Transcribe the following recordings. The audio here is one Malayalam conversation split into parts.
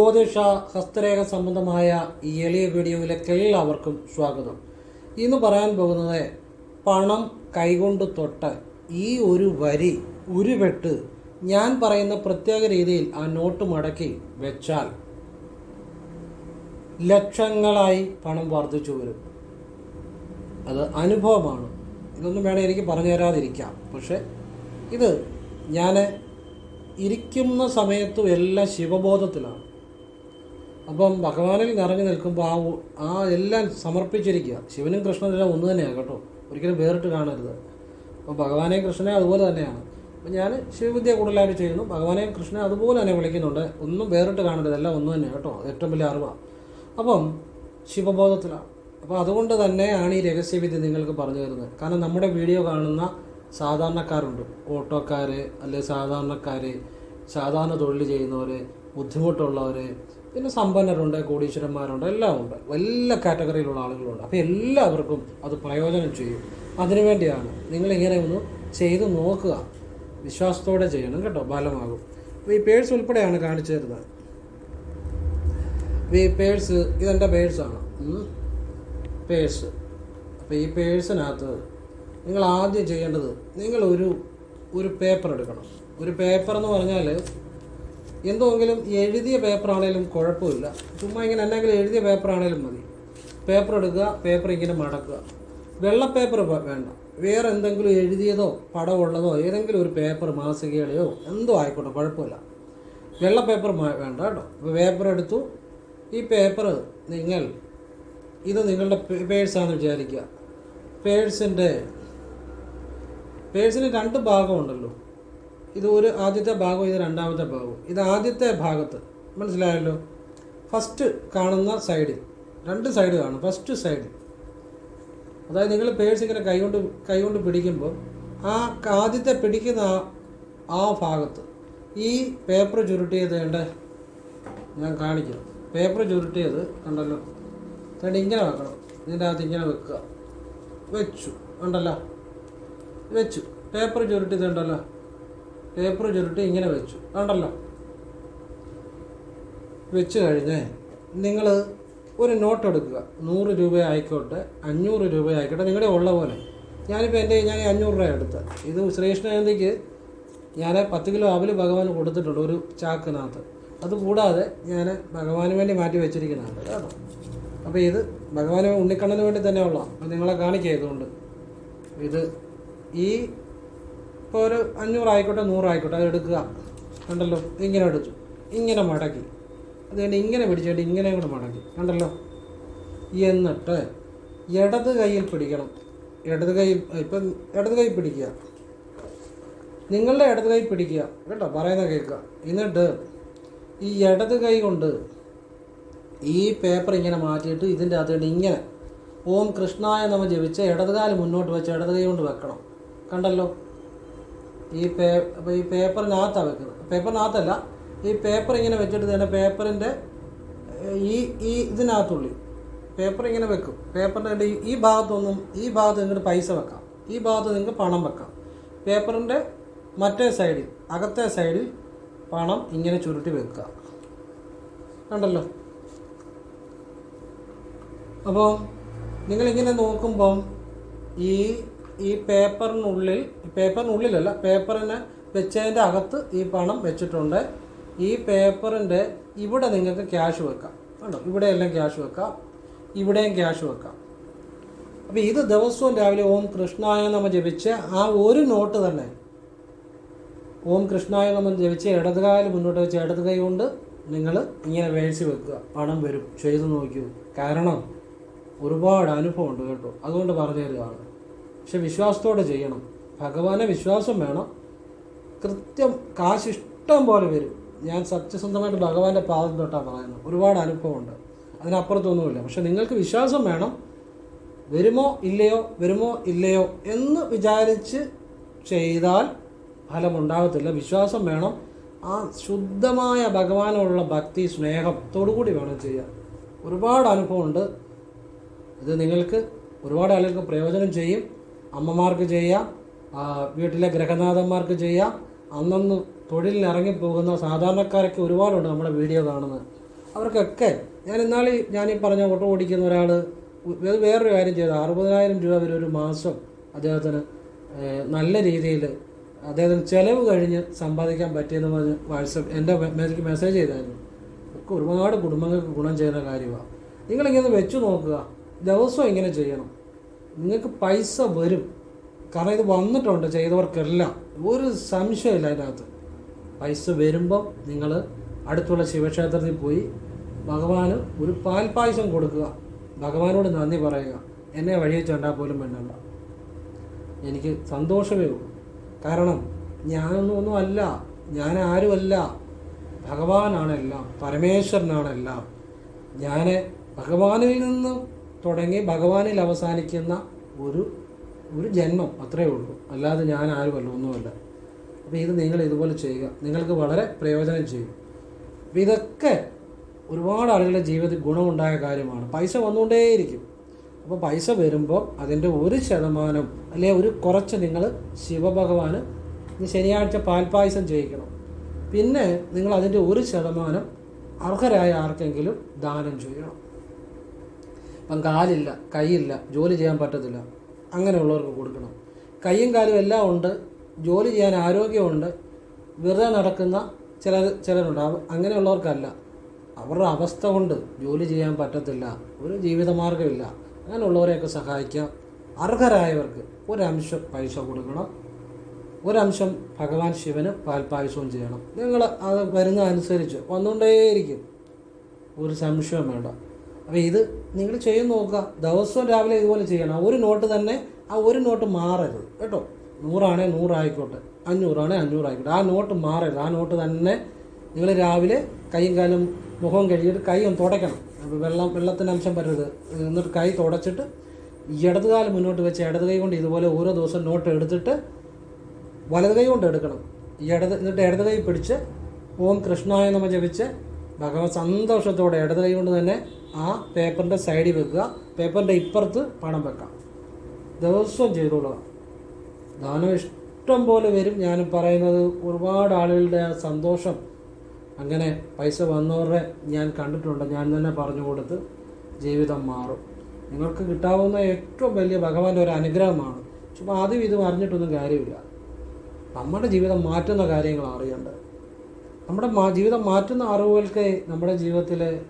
ജ്യോതിഷ ഹസ്തരേഖ സംബന്ധമായ ഈ എളിയ വീഡിയോയിലേക്ക് എല്ലാവർക്കും സ്വാഗതം. ഇന്ന് പറയാൻ പോകുന്നത് പണം കൈകൊണ്ട് തൊട്ട് ഈ ഒരു വരി ഉരുവെട്ട് ഞാൻ പറയുന്ന പ്രത്യേക രീതിയിൽ ആ നോട്ട് മടക്കി വെച്ചാൽ ലക്ഷങ്ങളായി പണം വർദ്ധിച്ചു വരും. അത് അനുഭവമാണ്. ഇതൊന്നും വേണേൽ എനിക്ക് പറഞ്ഞു തരാതിരിക്കാം. പക്ഷേ ഇത് ഞാൻ ഇരിക്കുന്ന സമയത്തും എല്ലാം ശിവബോധത്തിലാണ്. അപ്പം ഭഗവാനിൽ നിറഞ്ഞു നിൽക്കുമ്പോൾ ആ ആ എല്ലാം സമർപ്പിച്ചിരിക്കുക. ശിവനും കൃഷ്ണനും എല്ലാം ഒന്ന് തന്നെയാണ് കേട്ടോ. ഒരിക്കലും വേറിട്ട് കാണരുത്. അപ്പോൾ ഭഗവാനെയും കൃഷ്ണനെ അതുപോലെ തന്നെയാണ്. അപ്പം ഞാൻ ശിവവിദ്യ കൂടുതലായിട്ട് ചെയ്യുന്നു. ഭഗവാനെയും കൃഷ്ണനെ അതുപോലെ തന്നെ വിളിക്കുന്നുണ്ട്. ഒന്നും വേറിട്ട് കാണരുത്. എല്ലാം ഒന്ന് തന്നെയാണ് കേട്ടോ. ഏറ്റവും വലിയ അറിവാണ് അപ്പം ശിവബോധത്തിലാണ് അപ്പോൾ അതുകൊണ്ട് തന്നെയാണ് ഈ രഹസ്യവിദ്യ നിങ്ങൾക്ക് പറഞ്ഞു തരുന്നത്. കാരണം നമ്മുടെ വീഡിയോ കാണുന്ന സാധാരണക്കാരുണ്ട്. ഓട്ടോക്കാർ അല്ലെങ്കിൽ സാധാരണക്കാർ സാധാരണ തൊഴിൽ ചെയ്യുന്നവർ ബുദ്ധിമുട്ടുള്ളവർ പിന്നെ സമ്പന്നരുണ്ട് കോടീശ്വരന്മാരുണ്ട് എല്ലാം ഉണ്ട് എല്ലാ കാറ്റഗറിയിലുള്ള ആളുകളുണ്ട്. അപ്പോൾ എല്ലാവർക്കും അത് പ്രയോജനം ചെയ്യും. അതിനുവേണ്ടിയാണ് നിങ്ങളിങ്ങനെ ഒന്ന് ചെയ്ത് നോക്കുക. വിശ്വാസത്തോടെ ചെയ്യണം കേട്ടോ ബലമാകും അപ്പോൾ ഈ പേഴ്സ് ഉൾപ്പെടെയാണ് കാണിച്ചു തരുന്നത്. അപ്പോൾ ഈ പേഴ്സ് ഇതെന്റെ പേഴ്സാണ് പേഴ്സ്. അപ്പോൾ ഈ പേഴ്സിനകത്ത് നിങ്ങൾ ആദ്യം ചെയ്യേണ്ടത് നിങ്ങൾ ഒരു ഒരു പേപ്പർ എടുക്കണം. ഒരു പേപ്പർ എന്ന് പറഞ്ഞാൽ എന്തെങ്കിലും എഴുതിയ പേപ്പറാണേലും കുഴപ്പമില്ല. ചുമ്മാ ഇങ്ങനെ എന്തെങ്കിലും എഴുതിയ പേപ്പറാണേലും മതി. പേപ്പർ എടുക്കുക പേപ്പർ ഇങ്ങനെ മടക്കുക. വെള്ള പേപ്പർ വേണ്ട. വേറെ എന്തെങ്കിലും എഴുതിയതോ പടമുള്ളതോ ഏതെങ്കിലും ഒരു പേപ്പർ മാസികയുടെയോ എന്തോ ആയിക്കോട്ടെ കുഴപ്പമില്ല. വെള്ള പേപ്പർ വേണ്ട കേട്ടോ. പേപ്പർ എടുത്തു. ഈ പേപ്പർ നിങ്ങൾ ഇത് നിങ്ങളുടെ പേഴ്സാണെന്ന് വിചാരിക്കുക. പേഴ്സിന്റെ പേഴ്സിന് രണ്ട് ഭാഗമുണ്ടല്ലോ. ഇത് ഒരു ആദ്യത്തെ ഭാഗവും ഇത് രണ്ടാമത്തെ ഭാഗവും. ഇത് ആദ്യത്തെ ഭാഗത്ത്. മനസ്സിലായല്ലോ? ഫസ്റ്റ് കാണുന്ന സൈഡ് രണ്ട് സൈഡ് കാണും. ഫസ്റ്റ് സൈഡ് അതായത് നിങ്ങൾ പേഴ്സ് ഇങ്ങനെ കൈകൊണ്ട് കൈകൊണ്ട് പിടിക്കുമ്പോൾ ആ ആദ്യത്തെ പിടിക്കുന്ന ആ ആ ഭാഗത്ത് ഈ പേപ്പർ ചുരുട്ടിയത് വേണ്ട ഞാൻ കാണിക്കാം. പേപ്പർ ചുരുട്ടിയത് കണ്ടല്ലോ? അതുകൊണ്ട് ഇങ്ങനെ വെക്കണം. ഇതിന്റെ അകത്ത് ഇങ്ങനെ വെക്കുക. വെച്ചു. ഉണ്ടല്ലോ വെച്ചു. പേപ്പർ ചുരുട്ടിയത് ഉണ്ടല്ലോ പേപ്പർ ചുരുട്ടി ഇങ്ങനെ വെച്ചു. കണ്ടല്ലോ? വെച്ച് കഴിഞ്ഞ് നിങ്ങൾ ഒരു നോട്ട് എടുക്കുക. നൂറ് രൂപ ആയിക്കോട്ടെ അഞ്ഞൂറ് രൂപ ആയിക്കോട്ടെ നിങ്ങളുടെ ഉള്ള പോലെ. ഞാനിപ്പോൾ എന്റെ ഞാൻ അഞ്ഞൂറ് രൂപ എടുത്ത ഇത് ശ്രീകൃഷ്ണജയന്തിക്ക് ഞാൻ പത്ത് കിലോ അവൽ ഭഗവാൻ കൊടുത്തിട്ടുണ്ട് ഒരു ചാക്കിനകത്ത്. അതുകൂടാതെ ഞാൻ ഭഗവാന് വേണ്ടി മാറ്റി വെച്ചിരിക്കുന്നതാണ് കേട്ടോ. അപ്പോൾ ഇത് ഭഗവാന് ഉണ്ണിക്കണ്ണന് വേണ്ടി തന്നെ ഉള്ള അപ്പോൾ നിങ്ങളെ കാണിക്കുക ഇതുകൊണ്ട്. ഇത് ഈ ഇപ്പോൾ ഒരു അഞ്ഞൂറായിക്കോട്ടെ നൂറായിക്കോട്ടെ അത് എടുക്കുക. കണ്ടല്ലോ? ഇങ്ങനെ എടുത്തു. ഇങ്ങനെ മടക്കി. അത് കഴിഞ്ഞ് ഇങ്ങനെ പിടിച്ചിട്ട് ഇങ്ങനെ കൂടെ മടക്കി. കണ്ടല്ലോ? എന്നിട്ട് ഇടത് കൈയിൽ പിടിക്കണം. ഇടത് കൈ ഇപ്പം ഇടത് കൈ പിടിക്കുക. നിങ്ങളുടെ ഇടത് കൈ പിടിക്കുക. കേട്ടോ? പറയുന്നത് കേൾക്കുക. എന്നിട്ട് ഈ ഇടത് കൈ കൊണ്ട് ഈ പേപ്പർ ഇങ്ങനെ മാറ്റിയിട്ട് ഇതിന്റെ അകത്തോട്ട് ഇങ്ങനെ. ഓം കൃഷ്ണായ നമ്മൾ ജപിച്ച് ഇടതുകാൽ മുന്നോട്ട് വെച്ച് ഇടത് കൈ കൊണ്ട് വെക്കണം. കണ്ടല്ലോ? ഈ പേ ഈ പേപ്പറിനകത്താണ് വെക്കുന്നത്. പേപ്പറിനകത്തല്ല ഈ പേപ്പർ ഇങ്ങനെ വെച്ചിട്ട് തന്നെ പേപ്പറിന്റെ ഈ ഈ ഇതിനകത്തുള്ളി. പേപ്പർ ഇങ്ങനെ വെക്കും. പേപ്പറിന്റെ ഈ ഈ ഭാഗത്തൊന്നും ഈ ഭാഗത്ത് നിങ്ങൾക്ക് പൈസ വെക്കാം. ഈ ഭാഗത്ത് നിങ്ങൾക്ക് പണം വെക്കാം. പേപ്പറിന്റെ മറ്റേ സൈഡിൽ അകത്തെ സൈഡിൽ പണം ഇങ്ങനെ ചുരുട്ടി വെക്കുക. കണ്ടല്ലോ? അപ്പോൾ നിങ്ങളിങ്ങനെ നോക്കുമ്പം ഈ ഈ പേപ്പറിനുള്ളിൽ പേപ്പറിനുള്ളിലല്ല പേപ്പറിന് വെച്ചതിന്റെ അകത്ത് ഈ പണം വെച്ചിട്ടുണ്ട്. ഈ പേപ്പറിന്റെ ഇവിടെ നിങ്ങൾക്ക് ക്യാഷ് വെക്കാം. കണ്ടോ? ഇവിടെയെല്ലാം ക്യാഷ് വെക്കാം. ഇവിടെയും ക്യാഷ് വെക്കാം. അപ്പോൾ ഇത് ദിവസവും രാവിലെ ഓം കൃഷ്ണായ നമ ജപിച്ച് ആ ഒരു നോട്ട് തന്നെ ഓം കൃഷ്ണായ നമ ജപിച്ച് ഇടതുകാൽ മുന്നോട്ട് വെച്ച് ഇടത് കൈ കൊണ്ട് നിങ്ങൾ ഇങ്ങനെ മേടിച്ച് വെക്കുക. പണം വരും. ചെയ്തു നോക്കൂ. കാരണം ഒരുപാട് അനുഭവമുണ്ട് കേട്ടോ. അതുകൊണ്ട് പറഞ്ഞു തരികയാണ് പക്ഷെ വിശ്വാസത്തോടെ ചെയ്യണം. ഭഗവാനെ വിശ്വാസം വേണം. കൃത്യം കാശ് ഇഷ്ടം പോലെ വരും. ഞാൻ സത്യസന്ധമായിട്ട് ഭഗവാന്റെ പാദം തൊട്ടാണ് പറയുന്നത്. ഒരുപാട് അനുഭവമുണ്ട്. അതിനപ്പുറത്തൊന്നുമില്ല. പക്ഷെ നിങ്ങൾക്ക് വിശ്വാസം വേണം. വരുമോ ഇല്ലയോ വരുമോ ഇല്ലയോ എന്ന് വിചാരിച്ച് ചെയ്താൽ ഫലമുണ്ടാകത്തില്ല. വിശ്വാസം വേണം. ആ ശുദ്ധമായ ഭഗവാനോടുള്ള ഭക്തി സ്നേഹത്തോടു കൂടി വേണം ചെയ്യാൻ. ഒരുപാട് അനുഭവമുണ്ട്. ഇത് നിങ്ങൾക്ക് ഒരുപാട് ആളുകൾക്ക് പ്രയോജനം ചെയ്യും. അമ്മമാർക്ക് ചെയ്യാം വീട്ടിലെ ഗ്രഹനാഥന്മാർക്ക് ചെയ്യാം. അന്നന്ന് തൊഴിലിനിറങ്ങി പോകുന്ന സാധാരണക്കാരൊക്കെ ഒരുപാടുണ്ട് നമ്മുടെ വീഡിയോ കാണുന്നത്. അവർക്കൊക്കെ ഞാൻ ഇന്നാളി ഞാൻ ഈ പറഞ്ഞ ഓട്ടോ ഓടിക്കുന്ന ഒരാൾ അത് വേറൊരു കാര്യം ചെയ്തു. അറുപതിനായിരം രൂപ വരെ ഒരു മാസം അദ്ദേഹത്തിന് നല്ല രീതിയിൽ അദ്ദേഹത്തിന് ചിലവ് കഴിഞ്ഞ് സമ്പാദിക്കാൻ പറ്റിയെന്ന് പറഞ്ഞ് വാട്സപ്പ് എന്റെ എനിക്ക് മെസ്സേജ് ചെയ്തായിരുന്നു. ഒക്കെ ഒരുപാട് കുടുംബങ്ങൾക്ക് ഗുണം ചെയ്യുന്ന കാര്യമാണ് നിങ്ങളിങ്ങനെ വെച്ചു നോക്കുക. ദിവസവും ഇങ്ങനെ ചെയ്യണം. നിങ്ങൾക്ക് പൈസ വരും. കാരണം ഇത് വന്നിട്ടുണ്ട് ചെയ്തവർക്കെല്ലാം. ഒരു സംശയമില്ല അതിനകത്ത്. പൈസ വരുമ്പം നിങ്ങൾ അടുത്തുള്ള ശിവക്ഷേത്രത്തിൽ പോയി ഭഗവാന് ഒരു പാൽപായസം കൊടുക്കുക. ഭഗവാനോട് നന്ദി പറയുക. എന്നെ വഴി വെച്ചുണ്ടാ പോലും വേണ്ടണ്ട എനിക്ക് സന്തോഷമേ ഉള്ളൂ. കാരണം ഞാനൊന്നും ഒന്നും അല്ല. ഞാൻ ആരുമല്ല. ഭഗവാനാണ് എല്ലാം. പരമേശ്വരനാണ് എല്ലാം. ഞാൻ ഭഗവാനിൽ നിന്ന് തുടങ്ങി ഭഗവാനിൽ അവസാനിക്കുന്ന ഒരു ഒരു ജന്മം അത്രയേ ഉള്ളൂ. അല്ലാതെ ഞാൻ ആരുമല്ല ഒന്നുമല്ല. അപ്പോൾ ഇത് നിങ്ങൾ ഇതുപോലെ ചെയ്യുക. നിങ്ങൾക്ക് വളരെ പ്രയോജനം ചെയ്യും. അപ്പോൾ ഇതൊക്കെ ഒരുപാട് ആളുകളുടെ ജീവിതത്തിൽ ഗുണമുണ്ടായ കാര്യമാണ്. പൈസ വന്നുകൊണ്ടേയിരിക്കും. അപ്പോൾ പൈസ വരുമ്പോൾ അതിന്റെ ഒരു ശതമാനം അല്ലെ ഒരു കുറച്ച് നിങ്ങൾ ശിവഭഗവാന് ശനിയാഴ്ച പാൽപ്പായസം ചെയ്യിക്കണം. പിന്നെ നിങ്ങൾ അതിന്റെ ഒരു ശതമാനം അർഹരായ ആർക്കെങ്കിലും ദാനം ചെയ്യണം. ഇപ്പം കാലില്ല കൈയില്ല ജോലി ചെയ്യാൻ പറ്റത്തില്ല. അങ്ങനെയുള്ളവർക്ക് കൊടുക്കണം. കൈയും കാലും എല്ലാം ഉണ്ട് ജോലി ചെയ്യാൻ ആരോഗ്യമുണ്ട് വെറുതെ നടക്കുന്ന ചില ചിലരുണ്ട്. അങ്ങനെയുള്ളവർക്കല്ല. അവരുടെ അവസ്ഥ കൊണ്ട് ജോലി ചെയ്യാൻ പറ്റത്തില്ല ഒരു ജീവിതമാർഗമില്ല. അങ്ങനെയുള്ളവരെയൊക്കെ സഹായിക്കാം. അർഹരായവർക്ക് ഒരംശം പൈസ കൊടുക്കണം. ഒരംശം ഭഗവാൻ ശിവന് പാൽപ്പായസവും ചെയ്യണം. നിങ്ങൾ അത് വരുന്ന അനുസരിച്ച് വന്നുകൊണ്ടേയിരിക്കും. ഒരു സംശയം വേണ്ട. അപ്പോൾ ഇത് നിങ്ങൾ ചെയ്ത് നോക്കുക. ദിവസവും രാവിലെ ഇതുപോലെ ചെയ്യണം. ഒരു നോട്ട് തന്നെ ആ ഒരു നോട്ട് മാറരുത്. കേട്ടോ? നൂറാണേ നൂറായിക്കോട്ടെ. അഞ്ഞൂറാണേ അഞ്ഞൂറായിക്കോട്ടെ. ആ നോട്ട് മാറരുത്. ആ നോട്ട് തന്നെ നിങ്ങൾ രാവിലെ കൈയും കാലും മുഖവും കഴുകിയിട്ട് കൈ ഒന്ന് തുടയ്ക്കണം. വെള്ളം വെള്ളത്തിന്റെ അംശം വരരുത്. എന്നിട്ട് കൈ തുടച്ചിട്ട് ഇടത് കാലം മുന്നോട്ട് വെച്ച് ഇടത് കൈ കൊണ്ട് ഇതുപോലെ ഓരോ ദിവസം നോട്ട് എടുത്തിട്ട് വലത് കൈ കൊണ്ട് എടുക്കണം. ഇടത് എന്നിട്ട് ഇടത് കൈ പിടിച്ച് ഓം കൃഷ്ണായ നമ ജപിച്ച് ഭഗവാൻ സന്തോഷത്തോടെ ഇടത് കൈ കൊണ്ട് തന്നെ ആ പേപ്പറിന്റെ സൈഡിൽ വെക്കുക. പേപ്പറിന്റെ ഇപ്പുറത്ത് പണം വെക്കാം. ദിവസവും ചെയ്തോളുക ദാനം ഇഷ്ടം പോലെ വരും. ഞാൻ പറയുന്നത് ഒരുപാട് ആളുകളുടെ ആ സന്തോഷം. അങ്ങനെ പൈസ വന്നവരുടെ ഞാൻ കണ്ടിട്ടുണ്ട്. ഞാൻ തന്നെ പറഞ്ഞു കൊടുത്ത് ജീവിതം മാറും. നിങ്ങൾക്ക് കിട്ടാവുന്ന ഏറ്റവും വലിയ ഭഗവാന്റെ ഒരു അനുഗ്രഹമാണ്. ചുമ്മാ ആദ്യം ഇതും അറിഞ്ഞിട്ടൊന്നും കാര്യമില്ല. നമ്മുടെ ജീവിതം മാറ്റുന്ന കാര്യങ്ങൾ അറിയേണ്ടത്. നമ്മുടെ ജീവിതം മാറ്റുന്ന അറിവുകൾക്ക് നമ്മുടെ ജീവിതത്തിലെ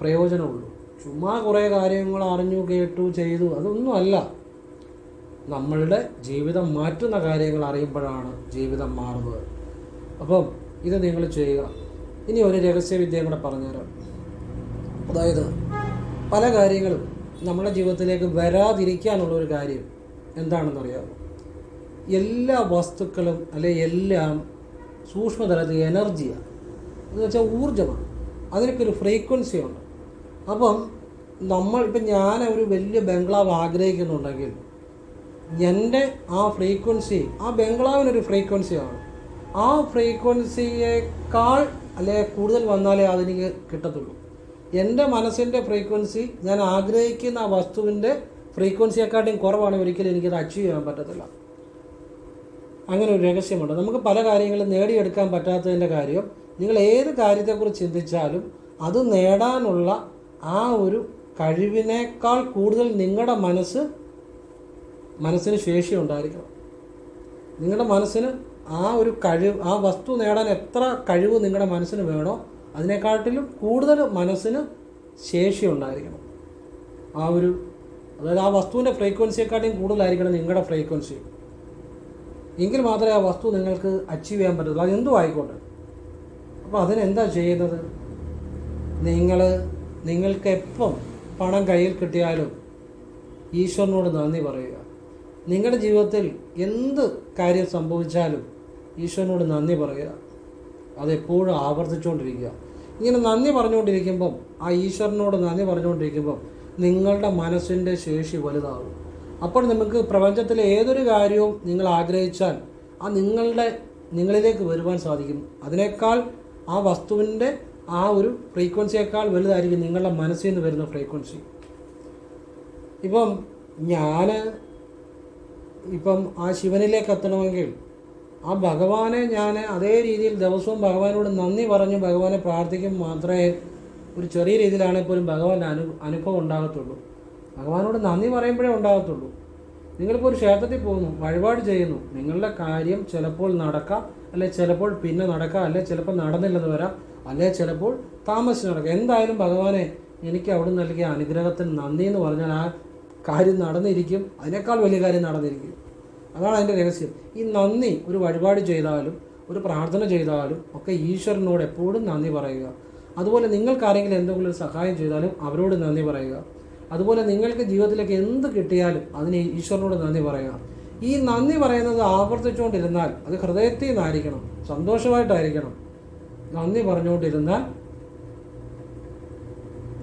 പ്രയോജനമുള്ളൂ. ചുമ്മാ കുറേ കാര്യങ്ങൾ അറിഞ്ഞു കേട്ടു ചെയ്തു അതൊന്നുമല്ല നമ്മളുടെ ജീവിതം മാറ്റുന്ന കാര്യങ്ങൾ അറിയുമ്പോഴാണ് ജീവിതം മാറുന്നത്. അപ്പം ഇത് നിങ്ങൾ ചെയ്യുക. ഇനി ഒരു രഹസ്യവിദ്യയും കൂടെ പറഞ്ഞുതരാം. അതായത് പല കാര്യങ്ങളും നമ്മുടെ ജീവിതത്തിലേക്ക് വരാതിരിക്കാനുള്ള ഒരു കാര്യം എന്താണെന്നറിയാമോ? എല്ലാ വസ്തുക്കളും അല്ലെ എല്ലാം സൂക്ഷ്മതലത്തിൽ എനർജിയാണ് എന്ന് വെച്ചാൽ ഊർജമാണ്. അതിനൊക്കെ ഒരു ഫ്രീക്വൻസി ഉണ്ട്. അപ്പം നമ്മൾ ഇപ്പം ഞാൻ ഒരു വലിയ ബംഗ്ലാവ് ആഗ്രഹിക്കുന്നുണ്ടെങ്കിൽ എന്റെ ആ ഫ്രീക്വൻസി ആ ബംഗ്ലാവിനൊരു ഫ്രീക്വൻസിയാണ്. ആ ഫ്രീക്വൻസിയേക്കാൾ അല്ലെ കൂടുതൽ വന്നാലേ അതെനിക്ക് കിട്ടത്തുള്ളൂ. എന്റെ മനസ്സിന്റെ ഫ്രീക്വൻസി ഞാൻ ആഗ്രഹിക്കുന്ന ആ വസ്തുവിന്റെ ഫ്രീക്വൻസിയെക്കാട്ടും കുറവാണ്. ഒരിക്കലും എനിക്കത് അച്ചീവ് ചെയ്യാൻ പറ്റത്തില്ല. അങ്ങനെ ഒരു രഹസ്യമുണ്ട്. നമുക്ക് പല കാര്യങ്ങളും നേടിയെടുക്കാൻ പറ്റാത്തതിന്റെ കാര്യം നിങ്ങൾ ഏത് കാര്യത്തെക്കുറിച്ച് ചിന്തിച്ചാലും അത് നേടാനുള്ള ആ ഒരു കഴിവിനേക്കാൾ കൂടുതൽ നിങ്ങളുടെ മനസ്സ് മനസ്സിന് ശേഷി ഉണ്ടായിരിക്കണം. നിങ്ങളുടെ മനസ്സിന് ആ ഒരു കഴിവ് ആ വസ്തു നേടാൻ എത്ര കഴിവ് നിങ്ങളുടെ മനസ്സിന് വേണോ അതിനെക്കാട്ടിലും കൂടുതൽ മനസ്സിന് ശേഷി ഉണ്ടായിരിക്കണം. ആ ഒരു അതായത് ആ വസ്തുവിന്റെ ഫ്രീക്വൻസിയെക്കാട്ടിയും കൂടുതലായിരിക്കണം നിങ്ങളുടെ ഫ്രീക്വൻസി. എങ്കിൽ മാത്രമേ ആ വസ്തു നിങ്ങൾക്ക് അച്ചീവ് ചെയ്യാൻ പറ്റത്തുള്ളൂ. അത് എന്തും ആയിക്കോട്ടെ. അപ്പോൾ അതിനെന്താ ചെയ്യുന്നത്? നിങ്ങൾ നിങ്ങൾക്ക് എപ്പം പണം കയ്യിൽ കിട്ടിയാലും ഈശ്വരനോട് നന്ദി പറയുക. നിങ്ങളുടെ ജീവിതത്തിൽ എന്ത് കാര്യം സംഭവിച്ചാലും ഈശ്വരനോട് നന്ദി പറയുക. അതെപ്പോഴും ആവർത്തിച്ചുകൊണ്ടിരിക്കുക. ഇങ്ങനെ നന്ദി പറഞ്ഞുകൊണ്ടിരിക്കുമ്പം ആ ഈശ്വരനോട് നന്ദി പറഞ്ഞുകൊണ്ടിരിക്കുമ്പം നിങ്ങളുടെ മനസ്സിന്റെ ശേഷി വലുതാകും. അപ്പോൾ നമുക്ക് പ്രപഞ്ചത്തിലെ ഏതൊരു കാര്യവും നിങ്ങൾ ആഗ്രഹിച്ചാൽ ആ നിങ്ങളുടെ നിങ്ങളിലേക്ക് വരുവാൻ സാധിക്കും. അതിനേക്കാൾ ആ വസ്തുവിന്റെ ആ ഒരു ഫ്രീക്വൻസിയേക്കാൾ വലുതായിരിക്കും നിങ്ങളുടെ മനസ്സിൽ നിന്ന് വരുന്ന ഫ്രീക്വൻസി. ഇപ്പം ഞാൻ ഇപ്പം ആ ശിവനിലേക്ക് എത്തണമെങ്കിൽ ആ ഭഗവാനെ ഞാൻ അതേ രീതിയിൽ ദിവസവും ഭഗവാനോട് നന്ദി പറഞ്ഞ് ഭഗവാനെ പ്രാർത്ഥിക്കും മാത്രമേ ഒരു ചെറിയ രീതിയിലാണെങ്കിൽ പോലും ഭഗവാന്റെ അനു അനുഭവം ഉണ്ടാകത്തുള്ളൂ. ഭഗവാനോട് നന്ദി പറയുമ്പോഴേ ഉണ്ടാകത്തുള്ളൂ. നിങ്ങളിപ്പോൾ ഒരു ക്ഷേത്രത്തിൽ പോകുന്നു വഴിപാട് ചെയ്യുന്നു നിങ്ങളുടെ കാര്യം ചിലപ്പോൾ നടക്കാം അല്ലെ ചിലപ്പോൾ പിന്നെ നടക്കാം അല്ലെ ചിലപ്പോൾ നടന്നില്ലെന്ന് വരാം. അല്ലെ? ചിലപ്പോൾ താമസിച്ച് നടക്കുക എന്തായാലും ഭഗവാനെ എനിക്ക് അവിടെ നൽകിയ അനുഗ്രഹത്തിന് നന്ദി എന്ന് പറഞ്ഞാൽ ആ കാര്യം നടന്നിരിക്കും. അതിനേക്കാൾ വലിയ കാര്യം നടന്നിരിക്കും. അതാണ് അതിന്റെ രഹസ്യം. ഈ നന്ദി ഒരു വഴിപാട് ചെയ്താലും ഒരു പ്രാർത്ഥന ചെയ്താലും ഒക്കെ ഈശ്വരനോട് എപ്പോഴും നന്ദി പറയുക. അതുപോലെ നിങ്ങൾക്ക് ആരെങ്കിലും എന്തെങ്കിലും ഒരു സഹായം ചെയ്താലും അവരോട് നന്ദി പറയുക. അതുപോലെ നിങ്ങൾക്ക് ജീവിതത്തിലേക്ക് എന്ത് കിട്ടിയാലും അതിന് ഈശ്വരനോട് നന്ദി പറയുക. ഈ നന്ദി പറയുന്നത് ആവർത്തിച്ചുകൊണ്ടിരുന്നാൽ അത് ഹൃദയത്തിൽ നിന്നായിരിക്കണം. സന്തോഷമായിട്ടായിരിക്കണം. നന്ദി പറഞ്ഞുകൊണ്ടിരുന്നാൽ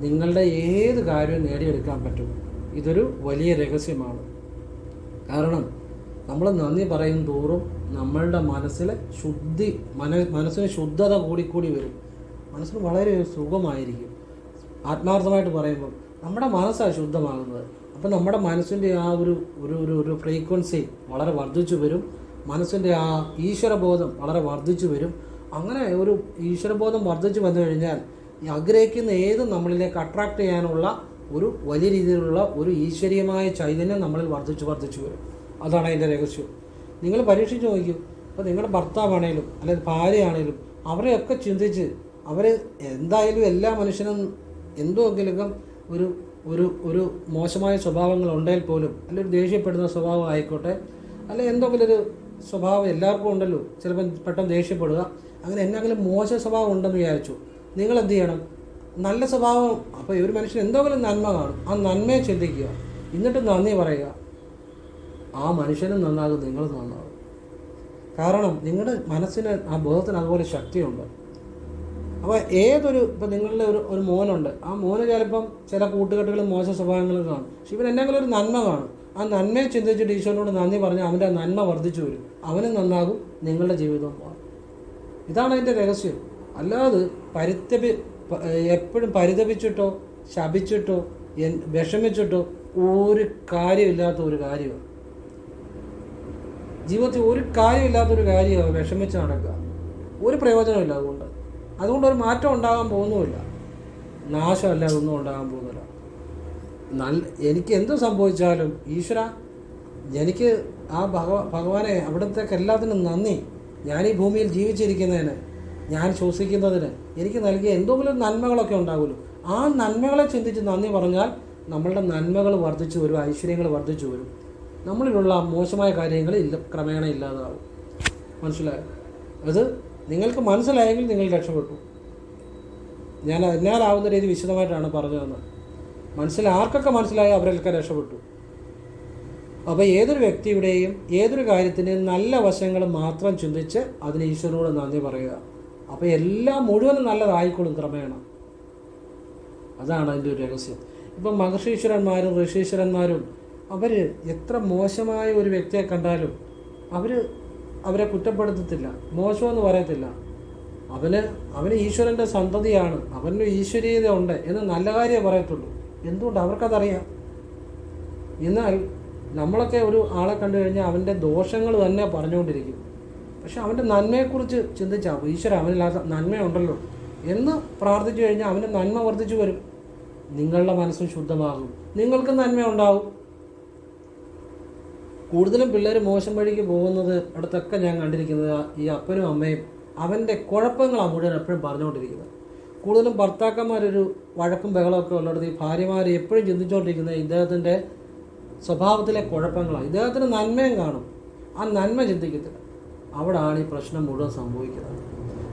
നിങ്ങളുടെ ഏത് കാര്യവും നേടിയെടുക്കാൻ പറ്റും. ഇതൊരു വലിയ രഹസ്യമാണ്. കാരണം നമ്മൾ നന്ദി പറയും തോറും നമ്മളുടെ മനസ്സിലെ ശുദ്ധി മന മനസ്സിന് ശുദ്ധത കൂടിക്കൂടി വരും. മനസ്സിന് വളരെ സുഖമായിരിക്കും. ആത്മാർത്ഥമായിട്ട് പറയുമ്പോൾ നമ്മുടെ മനസ്സാണ് ശുദ്ധമാകുന്നത് അപ്പം നമ്മുടെ മനസ്സിന്റെ ആ ഒരു ഒരു ഒരു ഒരു ഫ്രീക്വൻസി വളരെ വർദ്ധിച്ചു വരും. മനസ്സിന്റെ ആ ഈശ്വരബോധം വളരെ വർദ്ധിച്ചു വരും. അങ്ങനെ ഒരു ഈശ്വരബോധം വർദ്ധിച്ചു വന്നു കഴിഞ്ഞാൽ ആഗ്രഹിക്കുന്ന ഏത് നമ്മളിലേക്ക് അട്രാക്ട് ചെയ്യാനുള്ള ഒരു വലിയ രീതിയിലുള്ള ഒരു ഈശ്വരീയമായ ചൈതന്യം നമ്മളിൽ വർദ്ധിച്ചു വർദ്ധിച്ചു വരും. അതാണ് അതിന്റെ രഹസ്യം. നിങ്ങൾ പരീക്ഷിച്ച് നോക്കൂ അപ്പോൾ നിങ്ങളുടെ ഭർത്താവാണേലും അല്ലെങ്കിൽ ഭാര്യയാണേലും അവരെയൊക്കെ ചിന്തിച്ച് അവർ എന്തായാലും എല്ലാ മനുഷ്യനും എന്തുമെങ്കിലും ഒരു ഒരു ഒരു മോശമായ സ്വഭാവങ്ങൾ ഉണ്ടെങ്കിൽ പോലും അല്ലെങ്കിൽ ദേഷ്യപ്പെടുന്ന സ്വഭാവം ആയിക്കോട്ടെ അല്ലെ എന്തെങ്കിലും ഒരു സ്വഭാവം എല്ലാവർക്കും ഉണ്ടല്ലോ ചിലപ്പോൾ പെട്ടെന്ന് ദേഷ്യപ്പെടുക അങ്ങനെ എന്നെങ്കിലും മോശ സ്വഭാവം ഉണ്ടെന്ന് വിചാരിച്ചു. നിങ്ങൾ എന്ത് ചെയ്യണം നല്ല സ്വഭാവം. അപ്പോൾ ഒരു മനുഷ്യൻ എന്തെങ്കിലും നന്മ കാണും. ആ നന്മയെ ചിന്തിക്കുക. എന്നിട്ട് നന്ദി പറയുക. ആ മനുഷ്യനും നന്നാകും നിങ്ങൾ നന്നാകും. കാരണം നിങ്ങളുടെ മനസ്സിന് ആ ബോധത്തിന് അതുപോലെ ശക്തിയുണ്ട്. അപ്പോൾ ഏതൊരു ഇപ്പം നിങ്ങളുടെ ഒരു ഒരു മോനുണ്ട്. ആ മോന് ചിലപ്പം ചില കൂട്ടുകെട്ടുകളും മോശ സ്വഭാവങ്ങളും കാണും. പക്ഷെ ഇവൻ എന്തെങ്കിലും ഒരു നന്മ കാണും. ആ നന്മയെ ചിന്തിച്ചിട്ട് ഈശ്വരനോട് നന്ദി പറഞ്ഞാൽ അവന്റെ നന്മ വർദ്ധിച്ചു വരും. അവനും നന്നാകും നിങ്ങളുടെ ജീവിതവും മാറും. ഇതാണ് അതിന്റെ രഹസ്യം. അല്ലാതെ പരിതപി എപ്പോഴും പരിതപിച്ചിട്ടോ ശപിച്ചിട്ടോ വിഷമിച്ചിട്ടോ ഒരു കാര്യമില്ലാത്ത ഒരു കാര്യമാണ്. ജീവിതത്തിൽ ഒരു കാര്യമില്ലാത്തൊരു കാര്യമാണ് വിഷമിച്ച് നടക്കുക. ഒരു പ്രയോജനമില്ല അതുകൊണ്ട്. അതുകൊണ്ട് ഒരു മാറ്റം ഉണ്ടാകാൻ പോകുന്നുമില്ല. നാശമല്ല അതൊന്നും ഉണ്ടാകാൻ പോകുന്നില്ല. നല്ല എനിക്ക് എന്ത് സംഭവിച്ചാലും ഈശ്വര എനിക്ക് ആ ഭഗവാ ഭഗവാനെ അവിടത്തേക്ക് എല്ലാത്തിനും നന്ദി. ഞാൻ ഈ ഭൂമിയിൽ ജീവിച്ചിരിക്കുന്നതിന് ഞാൻ ശ്വസിക്കുന്നതിന് എനിക്ക് നൽകിയ എന്തെങ്കിലും നന്മകളൊക്കെ ഉണ്ടാകുമല്ലോ. ആ നന്മകളെ ചിന്തിച്ച് നന്ദി പറഞ്ഞാൽ നമ്മളുടെ നന്മകൾ വർദ്ധിച്ചു വരും ഐശ്വര്യങ്ങൾ വർദ്ധിച്ചു വരും. നമ്മളിലുള്ള മോശമായ കാര്യങ്ങൾ ഇല്ല ക്രമേണ ഇല്ലാതാവും. മനസ്സിലായോ? അത് നിങ്ങൾക്ക് മനസ്സിലായെങ്കിൽ നിങ്ങൾ രക്ഷപ്പെട്ടു. ഞാൻ എന്നാലാവുന്ന രീതി വിശദമായിട്ടാണ് പറഞ്ഞു തന്നത് മനസ്സിൽ ആർക്കൊക്കെ മനസ്സിലായോ അവരൊക്കെ രക്ഷപ്പെട്ടു? അപ്പോൾ ഏതൊരു വ്യക്തിയുടെയും ഏതൊരു കാര്യത്തിന്റെയും നല്ല വശങ്ങൾ മാത്രം ചിന്തിച്ച് അതിന് ഈശ്വരനോട് നന്ദി പറയുക. അപ്പോൾ എല്ലാം മുഴുവനും നല്ലതായിക്കോളും ക്രമേണ. അതാണ് അതിന്റെ ഒരു രഹസ്യം. ഇപ്പം മഹർഷീശ്വരന്മാരും ഋഷീശ്വരന്മാരും അവർ എത്ര മോശമായ ഒരു വ്യക്തിയെ കണ്ടാലും അവർ അവരെ കുറ്റപ്പെടുത്തത്തില്ല. മോശമെന്ന് പറയത്തില്ല. അവന് അവന് ഈശ്വരന്റെ സന്തതിയാണ്. അവന് ഈശ്വരീയത ഉണ്ട് എന്ന് നല്ല കാര്യമേ പറയത്തുള്ളൂ. എന്തുകൊണ്ട്? അവർക്കതറിയാം. എന്നാൽ നമ്മളൊക്കെ ഒരു ആളെ കണ്ടു കഴിഞ്ഞാൽ അവന്റെ ദോഷങ്ങൾ തന്നെ പറഞ്ഞുകൊണ്ടിരിക്കും. പക്ഷെ അവന്റെ നന്മയെക്കുറിച്ച് ചിന്തിച്ചാൽ ഈശ്വര അവനില്ലാത്ത നന്മയുണ്ടല്ലോ. എന്ന് പ്രാർത്ഥിച്ചു കഴിഞ്ഞാൽ അവന്റെ നന്മ വർദ്ധിച്ചു വരും. നിങ്ങളുടെ മനസ്സ് ശുദ്ധമാകും. നിങ്ങൾക്ക് നന്മ ഉണ്ടാവും. കൂടുതലും പിള്ളേർ മോശം വഴിക്ക് പോകുന്നത് അടുത്തൊക്കെ ഞാൻ കണ്ടിരിക്കുന്നത് ഈ അപ്പനും അമ്മയും അവന്റെ കുഴപ്പങ്ങളാണ് മുഴുവൻ എപ്പോഴും പറഞ്ഞുകൊണ്ടിരിക്കുന്നത്. കൂടുതലും ഭർത്താക്കന്മാരൊരു വഴക്കും ബഹളമൊക്കെ ഉള്ളിടത്ത് ഈ ഭാര്യമാർ എപ്പോഴും ചിന്തിച്ചുകൊണ്ടിരിക്കുന്നത് ഇദ്ദേഹത്തിന്റെ സ്വഭാവത്തിലെ കുഴപ്പങ്ങളാണ് ഇദ്ദേഹത്തിന് നന്മയും കാണും. ആ നന്മ ചിന്തിക്കത്തില്ല. അവിടാണ് ഈ പ്രശ്നം മുഴുവൻ സംഭവിക്കുന്നത്.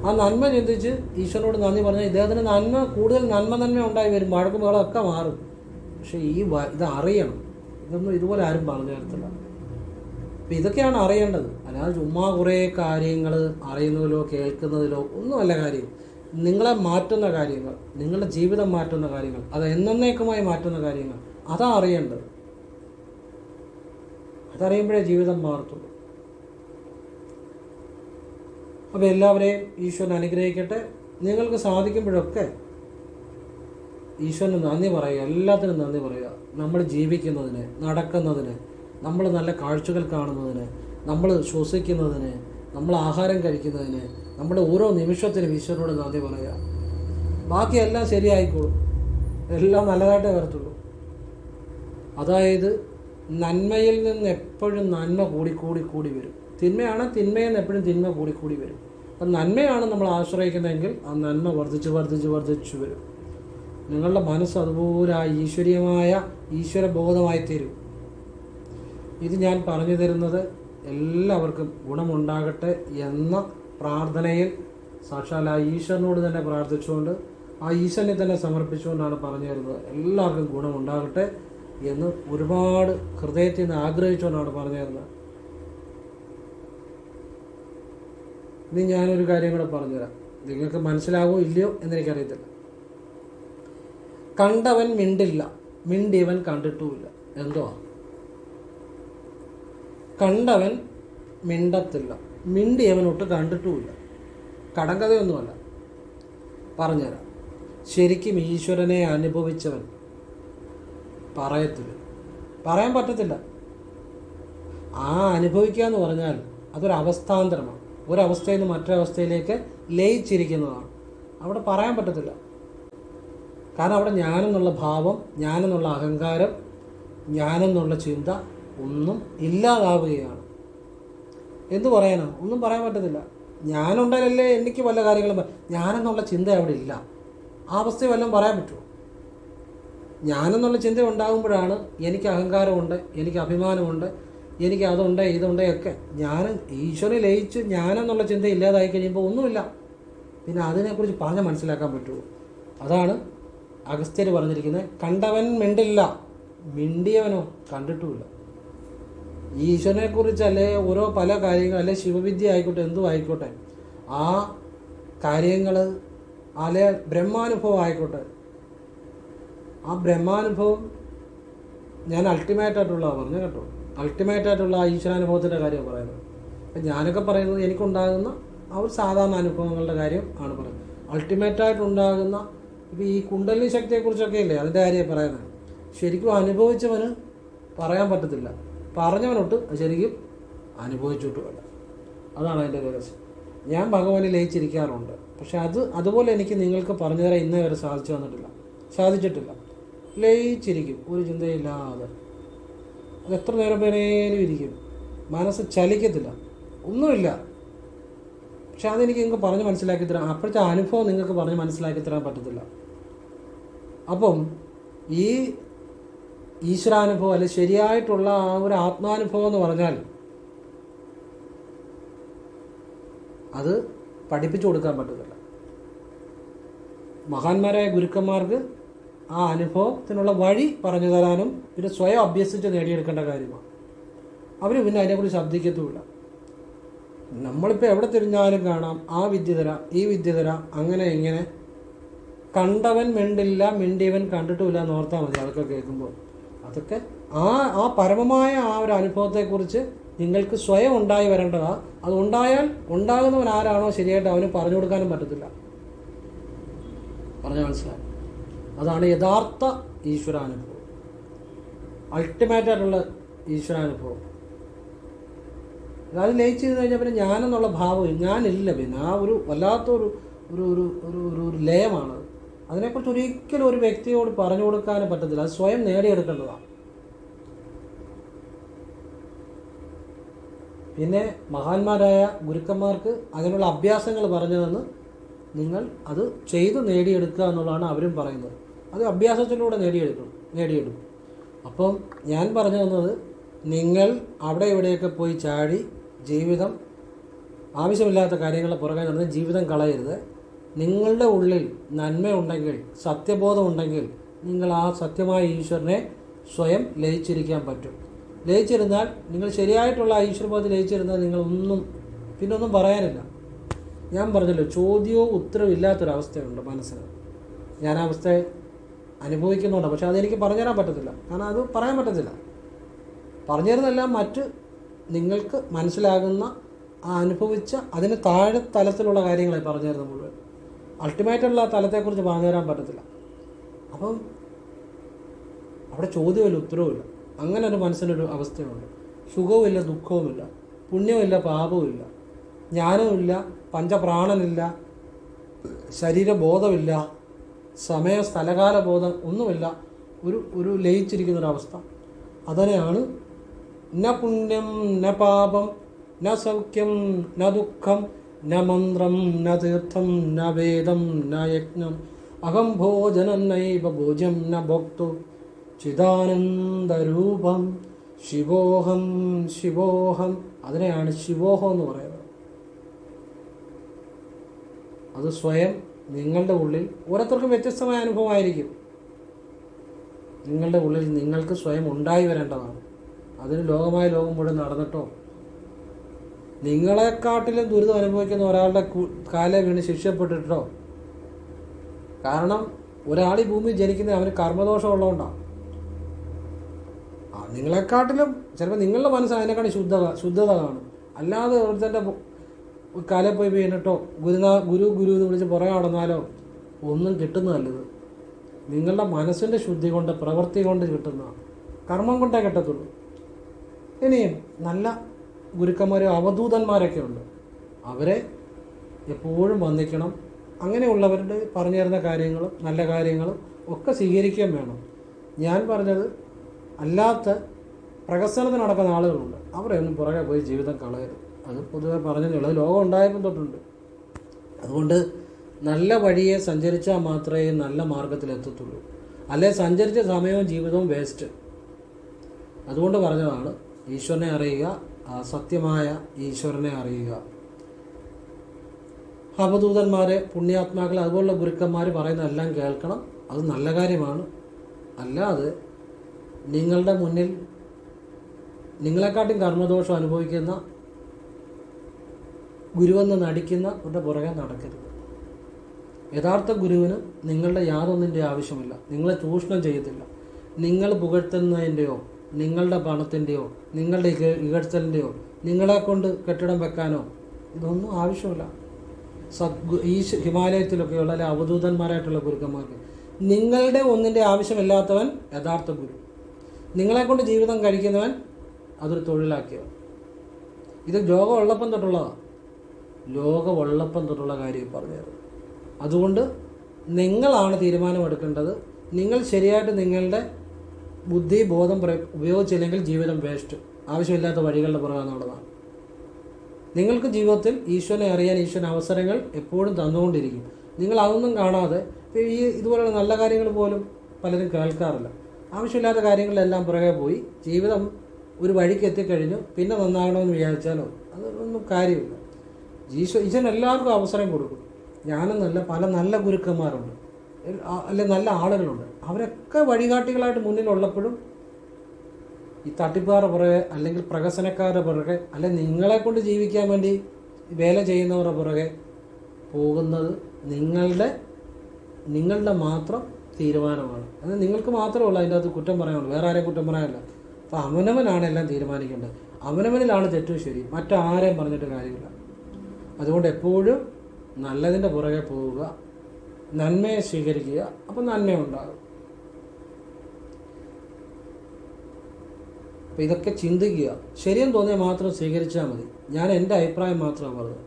ആ നന്മ ചിന്തിച്ച് ഈശ്വരനോട് നന്ദി പറഞ്ഞാൽ ഇദ്ദേഹത്തിന് നന്മ കൂടുതൽ നന്മ നന്മ ഉണ്ടായി വരും. വഴക്കും ബഹളമൊക്കെ മാറും. പക്ഷേ ഈ ഇത് അറിയണം. ഇതൊന്നും ഇതുപോലെ ആരും പറഞ്ഞു തരത്തില്ല. അപ്പം ഇതൊക്കെയാണ് അറിയേണ്ടത്. അല്ലാതെ ചുമ്മാ കുറേ കാര്യങ്ങൾ അറിയുന്നതിലോ കേൾക്കുന്നതിലോ ഒന്നുമല്ല കാര്യം. നിങ്ങളെ മാറ്റുന്ന കാര്യങ്ങൾ നിങ്ങളുടെ ജീവിതം മാറ്റുന്ന കാര്യങ്ങൾ അത് എന്നേക്കുമായി മാറ്റുന്ന കാര്യങ്ങൾ അതാണ് അറിയേണ്ടത്. അതറിയുമ്പോഴേ ജീവിതം മാറത്തുള്ളൂ. അപ്പോൾ എല്ലാവരെയും ഈശ്വരൻ അനുഗ്രഹിക്കട്ടെ. നിങ്ങൾക്ക് സാധിക്കുമ്പോഴൊക്കെ ഈശ്വരന് നന്ദി പറയുക എല്ലാത്തിനും നന്ദി പറയുക. നമ്മൾ ജീവിക്കുന്നതിന് നടക്കുന്നതിന് നമ്മൾ നല്ല കാഴ്ചകൾ കാണുന്നതിന് നമ്മൾ ശ്വസിക്കുന്നതിന് നമ്മൾ ആഹാരം കഴിക്കുന്നതിന് നമ്മുടെ ഓരോ നിമിഷത്തിനും ഈശ്വരനോട് നന്ദി പറയുക. ബാക്കിയെല്ലാം ശരിയായിക്കോളും. എല്ലാം നല്ലതായിട്ടേ വരത്തുള്ളൂ. അതായത് നന്മയിൽ നിന്ന് എപ്പോഴും നന്മ കൂടി കൂടി വരും. തിന്മയാണ് തിന്മയിൽ നിന്ന് എപ്പോഴും തിന്മ കൂടി കൂടി വരും. അപ്പം നന്മയാണ് നമ്മൾ ആശ്രയിക്കുന്നതെങ്കിൽ ആ നന്മ വർദ്ധിച്ച് വർദ്ധിച്ച് വർദ്ധിച്ചു വരും. നിങ്ങളുടെ മനസ്സ് അതുപോലെ ആ ഈശ്വരീയമായ ഈശ്വരബോധമായി തീരും. ഇത് ഞാൻ പറഞ്ഞു തരുന്നത് എല്ലാവർക്കും ഗുണമുണ്ടാകട്ടെ എന്ന പ്രാർത്ഥനയിൽ സാക്ഷാൽ ആ ഈശ്വരനോട് തന്നെ പ്രാർത്ഥിച്ചുകൊണ്ട് ആ ഈശ്വരനെ തന്നെ സമർപ്പിച്ചുകൊണ്ടാണ് പറഞ്ഞു തരുന്നത്. എല്ലാവർക്കും ഗുണമുണ്ടാകട്ടെ. എന്ന് ഒരുപാട് ഹൃദയത്തിൽ നിന്ന് ആഗ്രഹിച്ചുകൊണ്ടാണ് പറഞ്ഞു തരുന്നത് ഇനി ഞാനൊരു കാര്യം കൂടെ പറഞ്ഞുതരാം. നിങ്ങൾക്ക് മനസ്സിലാകുമോ ഇല്ലയോ എന്നെനിക്കറിയത്തില്ല. കണ്ടവൻ മിണ്ടില്ല മിണ്ടിയവൻ കണ്ടിട്ടുമില്ല. എന്തോ കണ്ടവൻ മിണ്ടത്തില്ല മിണ്ടിയവൻ ഒട്ട് കണ്ടിട്ടുമില്ല. കടങ്കഥയൊന്നുമല്ല. പറഞ്ഞുതരാം. ശരിക്കും ഈശ്വരനെ അനുഭവിച്ചവൻ പറയത്തില്ല. പറയാൻ പറ്റത്തില്ല. ആ അനുഭവിക്കുക എന്ന് പറഞ്ഞാൽ അതൊരവസ്ഥാന്തരമാണ് ഒരവസ്ഥയിൽ നിന്ന് മറ്റൊരവസ്ഥയിലേക്ക് ലയിച്ചിരിക്കുന്നതാണ്. അവിടെ പറയാൻ പറ്റത്തില്ല. കാരണം അവിടെ ഞാനെന്നുള്ള ഭാവം ഞാനെന്നുള്ള അഹങ്കാരം ഞാനെന്നുള്ള ചിന്ത ഒന്നും ഇല്ലാതാവുകയാണ്. എന്തു പറയാനോ? ഒന്നും പറയാൻ പറ്റത്തില്ല. ഞാനുണ്ടായാലല്ലേ എനിക്ക് വല്ല കാര്യങ്ങളും ഞാനെന്നുള്ള ചിന്ത അവിടെ ഇല്ല. ആ അവസ്ഥ വല്ലതും പറയാൻ പറ്റുമോ ഞാനെന്നുള്ള ചിന്ത ഉണ്ടാകുമ്പോഴാണ് എനിക്ക് അഹങ്കാരമുണ്ട് എനിക്ക് അഭിമാനമുണ്ട് എനിക്ക് അതുണ്ട് ഇതുണ്ട് ഒക്കെ. ഞാൻ ഈശ്വരനെ ലയിച്ച് ഞാനെന്നുള്ള ചിന്ത ഇല്ലാതായി കഴിയുമ്പോൾ ഒന്നുമില്ല. പിന്നെ അതിനെക്കുറിച്ച് പറഞ്ഞ് മനസ്സിലാക്കാൻ പറ്റുള്ളൂ. അതാണ് അഗസ്ത്യർ പറഞ്ഞിരിക്കുന്നത് കണ്ടവൻ മിണ്ടില്ല. മിണ്ടിയവനോ കണ്ടിട്ടുമില്ല. ഈശ്വരനെക്കുറിച്ച് അല്ലെ ഓരോ പല കാര്യങ്ങൾ അല്ലെ ശിവവിദ്യ ആയിക്കോട്ടെ എന്തും ആയിക്കോട്ടെ ആ കാര്യങ്ങൾ അല്ലെ ബ്രഹ്മാനുഭവം ആയിക്കോട്ടെ ആ ബ്രഹ്മാനുഭവം ഞാൻ അൾട്ടിമേറ്റ് ആയിട്ടുള്ളതാണ് പറഞ്ഞു കേട്ടോ. അൾട്ടിമേറ്റ് ആയിട്ടുള്ള ആ ഈശ്വരാനുഭവത്തിന്റെ കാര്യമാണ് പറയുന്നത്. അപ്പം ഞാനൊക്കെ പറയുന്നത് എനിക്കുണ്ടാകുന്ന ആ ഒരു സാധാരണ അനുഭവങ്ങളുടെ കാര്യം ആണ് പറയുന്നത്. അൾട്ടിമേറ്റായിട്ടുണ്ടാകുന്ന ഇപ്പോൾ ഈ കുണ്ടലിനി ശക്തിയെക്കുറിച്ചൊക്കെ ഇല്ലേ? അതിന്റെ കാര്യമാണ് പറയുന്നത്. ശരിക്കും അനുഭവിച്ചവന് പറയാൻ പറ്റത്തില്ല. പറഞ്ഞവനൊട്ട് ശരിക്കും അനുഭവിച്ചിട്ടുമല്ല അതാണ് അതിന്റെ രഹസ്യം. ഞാൻ ഭഗവാനെ ലയിച്ചിരിക്കാറുണ്ട്. പക്ഷെ അത് അതുപോലെ എനിക്ക് നിങ്ങൾക്ക് പറഞ്ഞു തരാൻ ഇന്നേ വരെ സാധിച്ചു വന്നിട്ടില്ല. സാധിച്ചിട്ടില്ല. ലയിച്ചിരിക്കും ഒരു ചിന്തയില്ലാതെ. അത് എത്ര നേരം വേണേലും ഇരിക്കും. മനസ്സ് ചലിക്കത്തില്ല. ഒന്നുമില്ല. പക്ഷെ അതെനിക്ക് നിങ്ങൾക്ക് പറഞ്ഞ് മനസ്സിലാക്കി തരാം. അപ്പോഴത്തെ അനുഭവം നിങ്ങൾക്ക് പറഞ്ഞ് മനസ്സിലാക്കി തരാൻ പറ്റത്തില്ല. അപ്പം ഈ ഈശ്വരാനുഭവം അല്ലെ ശരിയായിട്ടുള്ള ആ ഒരു ആത്മാനുഭവം എന്ന് പറഞ്ഞാൽ അത് പഠിപ്പിച്ചു കൊടുക്കാൻ പറ്റത്തില്ല. മഹാന്മാരായ ഗുരുക്കന്മാർക്ക് ആ അനുഭവത്തിനുള്ള വഴി പറഞ്ഞു തരാനും പിന്നെ സ്വയം അഭ്യസിച്ച് നേടിയെടുക്കേണ്ട കാര്യമാണ്. അവർ പിന്നെ അതിനെക്കുറിച്ച് ശബ്ദിക്കത്തുമില്ല. നമ്മളിപ്പോൾ എവിടെ തിരിഞ്ഞാലും കാണാം ആ വിദ്യ തരാം ഈ വിദ്യ തരാം അങ്ങനെ ഇങ്ങനെ. കണ്ടവൻ മിണ്ടില്ല മിണ്ടിയവൻ കണ്ടിട്ടുമില്ല എന്ന് ഓർത്താൽ മതി അതൊക്കെ കേൾക്കുമ്പോൾ. അതൊക്കെ ആ ആ പരമമായ ആ ഒരു അനുഭവത്തെക്കുറിച്ച് നിങ്ങൾക്ക് സ്വയം ഉണ്ടായി വരേണ്ടതാ. അത് ഉണ്ടായാൽ ഉണ്ടാകുന്നവൻ ആരാണോ ശരിയായിട്ട് അവന് പറഞ്ഞു കൊടുക്കാനും പറ്റത്തില്ല. പറഞ്ഞു മനസ്സിലായി? അതാണ് യഥാർത്ഥ ഈശ്വരാനുഭവം. അൾട്ടിമേറ്റ് ആയിട്ടുള്ള ഈശ്വരാനുഭവം. അത് ലയിച്ചിരുന്ന് കഴിഞ്ഞാൽ പിന്നെ ഞാനെന്നുള്ള ഭാവം ഞാനില്ല പിന്നെ. ആ ഒരു വല്ലാത്തൊരു ഒരു ഒരു ഒരു ഒരു ഒരു ലയമാണ്. അതിനെക്കുറിച്ച് ഒരിക്കലും ഒരു വ്യക്തിയോട് പറഞ്ഞു കൊടുക്കാനും പറ്റത്തില്ല. അത് സ്വയം നേടിയെടുക്കേണ്ടതാണ്. പിന്നെ മഹാന്മാരായ ഗുരുക്കന്മാർക്ക് അതിനുള്ള അഭ്യാസങ്ങൾ പറഞ്ഞു തന്ന് നിങ്ങൾ അത് ചെയ്ത് നേടിയെടുക്കുക എന്നുള്ളതാണ് അവരും പറയുന്നത്. അത് അഭ്യാസത്തിലൂടെ നേടിയെടുക്കണം നേടിയെടുക്കും. അപ്പം ഞാൻ പറഞ്ഞു തന്നത് നിങ്ങൾ അവിടെ ഇവിടെയൊക്കെ പോയി ചാടി ജീവിതം ആവശ്യമില്ലാത്ത കാര്യങ്ങളെ പുറകെ നടന്ന് ജീവിതം കളയരുത്. നിങ്ങളുടെ ഉള്ളിൽ നന്മയുണ്ടെങ്കിൽ സത്യബോധമുണ്ടെങ്കിൽ നിങ്ങൾ ആ സത്യമായ ഈശ്വരനെ സ്വയം ലയിച്ചിരിക്കാൻ പറ്റും. ലയിച്ചിരുന്നാൽ നിങ്ങൾ ശരിയായിട്ടുള്ള ആ ഈശ്വരബോധത്തിൽ ലയിച്ചിരുന്നാൽ നിങ്ങളൊന്നും പിന്നെ ഒന്നും പറയാനില്ല. ഞാൻ പറഞ്ഞല്ലോ ചോദ്യവും ഉത്തരവും ഇല്ലാത്തൊരവസ്ഥയുണ്ട് മനസ്സിന്. ഞാൻ അവസ്ഥയെ അനുഭവിക്കുന്നുണ്ട്. പക്ഷെ അതെനിക്ക് പറഞ്ഞുതരാൻ പറ്റത്തില്ല. കാരണം അത് പറയാൻ പറ്റത്തില്ല. പറഞ്ഞു തരുന്നതെല്ലാം മറ്റ് നിങ്ങൾക്ക് മനസ്സിലാകുന്ന ആ അനുഭവിച്ച അതിന് താഴെ തലത്തിലുള്ള കാര്യങ്ങളെ പറഞ്ഞു തരുന്നത് മുഴുവൻ അൾട്ടിമേറ്റുള്ള തലത്തെക്കുറിച്ച് പറഞ്ഞു തരാൻ പറ്റത്തില്ല. അപ്പം അവിടെ ചോദ്യമില്ല ഉത്തരവുമില്ല. അങ്ങനെ ഒരു മനസ്സിനൊരു അവസ്ഥയുണ്ട്. സുഖവുമില്ല ദുഃഖവുമില്ല. പുണ്യവുമില്ല പാപവുമില്ല. ജ്ഞാനവുമില്ല പഞ്ചപ്രാണനില്ല ശരീരബോധമില്ല. സമയ സ്ഥലകാല ബോധം ഒന്നുമില്ല. ഒരു ഒരു ലയിച്ചിരിക്കുന്ന ഒരവസ്ഥ അതിനെയാണ് ന പുണ്യം ന പാപം ന സൗഖ്യം ന ദുഃഖം ന മന്ത്രം ന തീർത്ഥം ന വേദം ന യജ്ഞം അഹം ഭോജനം നൈവ ഭോജ്യം ന ഭോക്തു ചിദാനന്ദരൂപം ശിവോഹം ശിവോഹം. അതിനെയാണ് ശിവോഹം എന്ന് പറയുന്നത്. അത് സ്വയം നിങ്ങളുടെ ഉള്ളിൽ ഓരോരുത്തർക്കും വ്യത്യസ്തമായ അനുഭവമായിരിക്കും. നിങ്ങളുടെ ഉള്ളിൽ നിങ്ങൾക്ക് സ്വയം ഉണ്ടായി വരേണ്ടതാണ്. അതിന് ലോകമായ ലോകം മുഴുവൻ നടന്നിട്ടോ? നിങ്ങളെക്കാട്ടിലും ദുരിതം അനുഭവിക്കുന്ന ഒരാളുടെ കാലേ വീണ് ശിക്ഷപ്പെട്ടിട്ടോ? കാരണം ഒരാൾ ഈ ഭൂമിയിൽ ജനിക്കുന്ന അവന് കർമ്മദോഷം ഉള്ളതുകൊണ്ടാണ് നിങ്ങളെക്കാട്ടിലും ചിലപ്പോൾ നിങ്ങളുടെ മനസ്സ് അതിനെക്കാട്ടി ശുദ്ധത ശുദ്ധത കാണും അല്ലാതെ ഒരുത്തന്റെ കാലെ പോയി വീണിട്ടോ ഗുരുനാ ഗുരു ഗുരു എന്ന് വിളിച്ച് പുറകെ നടന്നാലോ ഒന്നും കിട്ടുന്നതല്ലത് നിങ്ങളുടെ മനസ്സിന്റെ ശുദ്ധി കൊണ്ട് പ്രവൃത്തി കൊണ്ട് കിട്ടുന്ന കർമ്മം കൊണ്ടേ കിട്ടത്തുള്ളൂ. ഇനിയും നല്ല ഗുരുക്കന്മാരും അവധൂതന്മാരൊക്കെ ഉണ്ട്. അവരെ എപ്പോഴും വന്ദിക്കണം. അങ്ങനെയുള്ളവരുടെ പറഞ്ഞു തരുന്ന കാര്യങ്ങളും നല്ല കാര്യങ്ങളും ഒക്കെ സ്വീകരിക്കുകയും വേണം. ഞാൻ പറഞ്ഞത് അല്ലാത്ത പ്രകസനത്തിന് നടക്കുന്ന ആളുകളുണ്ട്. അവരെയൊന്നും പുറകെ പോയി ജീവിതം കളയരുത്. അത് പൊതുവെ പറഞ്ഞതേ ലോകം ഉണ്ടായപ്പം തൊട്ടുണ്ട്. അതുകൊണ്ട് നല്ല വഴിയെ സഞ്ചരിച്ചാൽ മാത്രമേ നല്ല മാർഗത്തിലെത്തത്തുള്ളൂ അല്ലെ സഞ്ചരിച്ച സമയവും ജീവിതവും വേസ്റ്റ്. അതുകൊണ്ട് പറഞ്ഞതാണ് ഈശ്വരനെ അറിയുക സത്യമായ ഈശ്വരനെ അറിയുക. അവധൂതന്മാരെ പുണ്യാത്മാക്കൾ അതുപോലുള്ള ഗുരുക്കന്മാർ പറയുന്നതെല്ലാം കേൾക്കണം. അത് നല്ല കാര്യമാണ്. അല്ലാതെ നിങ്ങളുടെ മുന്നിൽ നിങ്ങളെക്കാട്ടും കർമ്മദോഷം അനുഭവിക്കുന്ന ഗുരുവെന്ന് നടിക്കുന്നവരുടെ പുറകെ നടക്കരുത്. യഥാർത്ഥ ഗുരുവിന് നിങ്ങളുടെ യാതൊന്നിന്റെ ആവശ്യമില്ല. നിങ്ങളെ ചൂഷണം ചെയ്യത്തില്ല. നിങ്ങൾ പുകഴ്ത്തുന്നതിന്റെയോ നിങ്ങളുടെ പണത്തിന്റെയോ നിങ്ങളുടെ ഇക- ഇകഴ്ത്തലിന്റെയോ നിങ്ങളെ കൊണ്ട് കെട്ടിടം വെക്കാനോ ഇതൊന്നും ആവശ്യമില്ല. സദ്ഗു ഈ ഹിമാലയത്തിലൊക്കെയുള്ള അല്ലെ അവധൂതന്മാരായിട്ടുള്ള ഗുരുക്കന്മാർക്ക് നിങ്ങളുടെ ഒന്നിന്റെ ആവശ്യമില്ലാത്തവൻ യഥാർത്ഥ ഗുരു. നിങ്ങളെ കൊണ്ട് ജീവിതം കഴിക്കുന്നവൻ അതൊരു തൊഴിലാക്കിയവൻ. ഇത് രോഗം ഉള്ളപ്പം തൊട്ടുള്ളതാണ് ലോകം ഉള്ളപ്പം തൊട്ടുള്ള കാര്യം പറഞ്ഞത് അതുകൊണ്ട് നിങ്ങളാണ് തീരുമാനമെടുക്കേണ്ടത്. നിങ്ങൾ ശരിയായിട്ട് നിങ്ങളുടെ ബുദ്ധി ബോധം ഉപയോഗിച്ചില്ലെങ്കിൽ ജീവിതം വേസ്റ്റ്. ആവശ്യമില്ലാത്ത വഴികളുടെ പുറകെ എന്നുള്ളതാണ് നിങ്ങൾക്ക് ജീവിതത്തിൽ ഈശ്വരനെ അറിയാൻ ഈശ്വരൻ അവസരങ്ങൾ എപ്പോഴും തന്നുകൊണ്ടിരിക്കും. നിങ്ങൾ അതൊന്നും കാണാതെ ഈ ഇതുപോലുള്ള നല്ല കാര്യങ്ങൾ പോലും പലരും കേൾക്കാറില്ല. ആവശ്യമില്ലാത്ത കാര്യങ്ങളിലെല്ലാം പുറകെ പോയി ജീവിതം ഒരു വഴിക്ക് എത്തിക്കഴിഞ്ഞു പിന്നെ നന്നാകണമെന്ന് വിചാരിച്ചാലോ? അതൊന്നും കാര്യമില്ല. ഈശ്വ ഈശ്വരൻ എല്ലാവർക്കും അവസരം കൊടുക്കും. ഞാനെന്നല്ല പല നല്ല ഗുരുക്കന്മാരുണ്ട്. അല്ലെ നല്ല ആളുകളുണ്ട്. അവരൊക്കെ വഴികാട്ടികളായിട്ട് മുന്നിലുള്ളപ്പോഴും ഈ തട്ടിപ്പുകാരുടെ പുറകെ അല്ലെങ്കിൽ പ്രകസനക്കാരുടെ പുറകെ അല്ലെ നിങ്ങളെ കൊണ്ട് ജീവിക്കാൻ വേണ്ടി വേല ചെയ്യുന്നവരുടെ പുറകെ പോകുന്നത് നിങ്ങളുടെ നിങ്ങളുടെ മാത്രം തീരുമാനമാണ്. അത് നിങ്ങൾക്ക് മാത്രമല്ല അതിന്റെ അകത്ത് കുറ്റം പറയാനുള്ളൂ. വേറെ ആരെയും കുറ്റം പറയാനില്ല. അപ്പോൾ അവനവനാണ് എല്ലാം തീരുമാനിക്കേണ്ടത്. അവനവനിലാണ് തെറ്റും ശരി. മറ്റാരെയും പറഞ്ഞിട്ട് കാര്യമില്ല. അതുകൊണ്ട് എപ്പോഴും നല്ലതിന്റെ പുറകെ പോവുക നന്മയെ സ്വീകരിക്കുക അപ്പം നന്മയുണ്ടാകും. അപ്പം ഇതൊക്കെ ചിന്തിക്കുക. ശരിയെന്ന് തോന്നിയാൽ മാത്രം സ്വീകരിച്ചാൽ മതി. ഞാൻ എന്റെ അഭിപ്രായം മാത്രമാണ് പറഞ്ഞത്